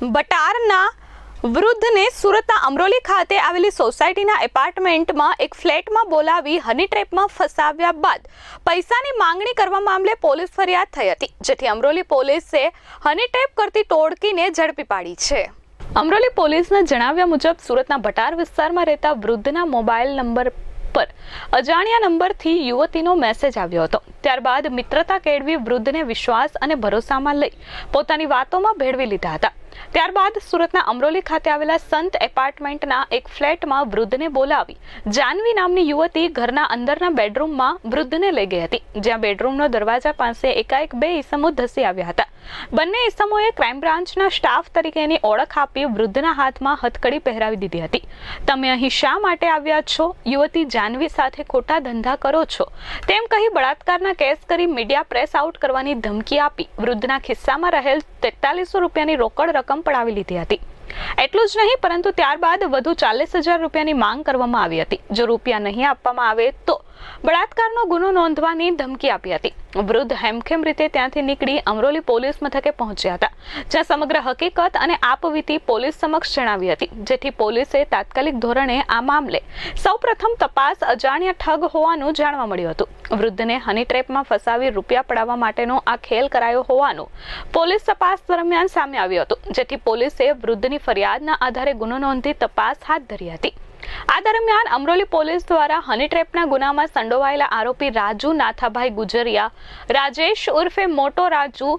બટારના વૃદ્ધને સુરતના અમરોલી ખાતે આવેલી સોસાયટીના એપાર્ટમેન્ટમાં એક ફ્લેટમાં બોલાવી હની ટ્રેપમાં ફસાવ્યા બાદ પૈસાની માંગણી કરવા મામલે પોલીસ ફરિયાદ થઈ હતી, જેથી અમરોલી પોલીસે હની ટ્રેપ કરતી ટોળકીને ઝડપી પાડી છે. અમરોલી પોલીસના જણાવ્યા મુજબ સુરતના ભટાર વિસ્તારમાં રહેતા વૃદ્ધના મોબાઈલ નંબર પર અજાણ્યા નંબરથી યુવતીનો મેસેજ આવ્યો હતો. ત્યારબાદ મિત્રતા કેળવી વૃદ્ધને વિશ્વાસ અને ભરોસામાં લઈ પોતાની વાતોમાં ભેળવી લીધા હતા. ત્યારબાદ સુરતના અમરોલી ખાતે આવેલા સંત એપાર્ટમેન્ટના એક ફ્લેટમાં વૃદ્ધને બોલાવી જાનવી નામની યુવતી ઘરના અંદરના બેડરૂમમાં વૃદ્ધને લઈ ગઈ હતી, જ્યાં બેડરૂમનો દરવાજા પાસે એકાએક બે ઈસમો ધસી આવ્યા હતા. બંને ઈસમોએ ક્રાઇમ બ્રાન્ચના સ્ટાફ તરીકેની ઓળખ આપી વૃદ્ધના હાથમાં હથકડી પહેરાવી દીધી હતી. તમે અહીં શા માટે આવ્યા છો? યુવતી જાનવી સાથે ખોટા ધંધા કરો છો. તેમ કહી બળાત્કારના કેસ કરી મીડિયા પ્રેસ આઉટ કરવાની ધમકી આપી. વૃદ્ધના ખિસ્સામાં રહેલ તેતાલીસો રૂપિયાની રોકડ રકમ પડાવી લીધી હતી. એટલું જ નહીં, પરંતુ ત્યારબાદ વધુ ચાલીસ હજાર રૂપિયાની માંગ કરવામાં આવી હતી. જો રૂપિયા નહીં આપવામાં આવે તો બળાત્કારનો ગુનો નોંધવાની ધમકી આપી હતી. વૃદ્ધ હેમખેમ રીતે ત્યાંથી નીકળી અમરોલી પોલીસ મથકે પહોંચ્યા હતા, જ્યાં સમગ્ર હકીકત અને આપવીતી પોલીસ સમક્ષ જણાવી હતી. જેથી પોલીસે તાત્કાલિક ધોરણે આ મામલે સૌપ્રથમ તપાસ અજાણ્યા ઠગ હોવાનું જાણવા મળ્યું હતું. વૃદ્ધને હની ટ્રેપમાં ફસાવી રૂપિયા પડાવવા માટેનો આ ખેલ કરાયો હોવાનું પોલીસ તપાસ દરમિયાન સામે આવ્યું હતું, જેથી પોલીસે વૃદ્ધની ફરિયાદના આધારે ગુનો નોંધી તપાસ હાથ ધરી હતી. આ દરમિયાન અમરોલી પોલીસ દ્વારા હની ટ્રેપના ગુનામાં સંડોવાયેલા આરોપી રાજુ નાથાભાઈ ગુજરિયા, રાજેશ ઉર્ફે મોટો રાજુ,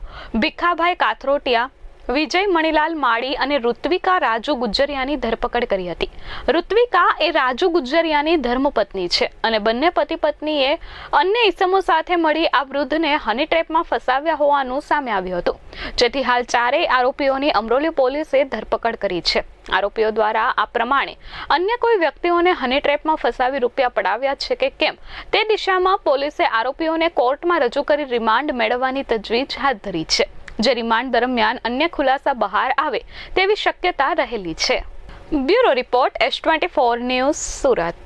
ભીખાભાઈ કાથરોટિયા વિજય મણીલાલ માળી અને ઋત્વિકા રાજુ ગુજરિયાની ધરપકડ કરી હતી. ઋત્વિકા એ રાજુ ગુજરિયાની ધર્મપત્ની છે અને બંને પતિ પત્નીએ અન્ય ઇસમો સાથે મળી આ વૃદ્ધને હની ટ્રેપમાં ફસાવ્યા હોવાનું સામે આવ્યું હતું. જેથી હાલ ચારેય આરોપીઓની અમરોલી પોલીસે ધરપકડ કરી છે. આરોપીઓ દ્વારા આ પ્રમાણે અન્ય કોઈ વ્યક્તિઓને હની ટ્રેપમાં ફસાવી રૂપિયા પડાવ્યા છે કે કેમ, તે દિશામાં પોલીસે આરોપીઓને કોર્ટમાં રજૂ કરી રિમાન્ડ મેળવવાની તજવીજ હાથ ધરી છે. જે રિમાન્ડ દરમિયાન અન્ય ખુલાસા બહાર આવે તેવી શક્યતા રહેલી છે. Bureau report, S twenty four news Surat.